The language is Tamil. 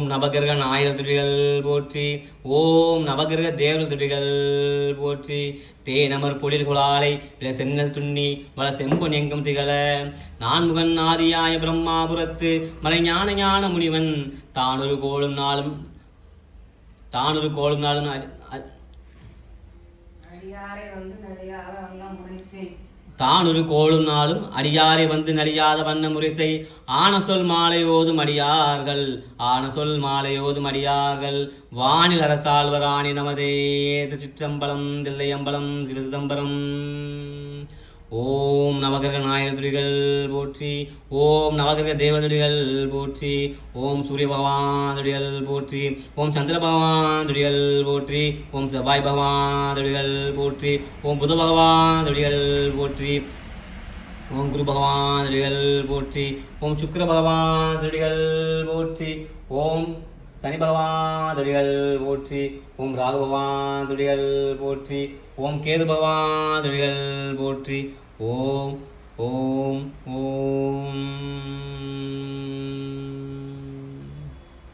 ஓம் நவகிரக ஞாயிறு துடிகள் போற்றி ஓம் நவகிரக தேவ துடிகள் போற்றி. தேனமர் பொழில் குழாலை பிற சென்னல் துண்ணி வள செம்பொன் எங்கும் திகழ. நான்முகன் ஆதியாய பிரம்மாபுரத்து மலை ஞான ஞான முனிவன். தானொரு கோளும் நாளும் தானொரு கோளும் நாளும் அடியாரை வந்து நிறையாத வந்த தானொரு கோளும் நாளும் அடியாரை வந்து நலியாத வண்ண முரிசை ஆன சொல் மாலையோதும் அடியார்கள். ஆன சொல் மாலையோதும் அடியார்கள். வானில் அரசாழ்வராணி நமதே. திருச்சிற்றம்பலம் தில்லையம்பலம் சிவசிதம்பரம். ஓம் நவகிரக நாயகத்துடிகள் போற்றி ஓம் நவகிரக தேவதுடிகள் போற்றி ஓம் சூரிய பகவான் துடிகள் போற்றி ஓம் சந்திர பகவான் துடிகள் போற்றி ஓம் செவ்வாய் பகவான் துடிகள் போற்றி ஓம் புத பகவான் துடிகள் போற்றி ஓம் குரு பகவான் துடிகள் போற்றி ஓம் சுக்கர பகவான் துடிகள் போற்றி ஓம் சனி பகவான் துடிகள் போற்றி ஓம் ராகு பகவான் துடிகள் போற்றி ஓம் கேது பகவான் துடிகள் போற்றி ஓம் ஓம் ஓம்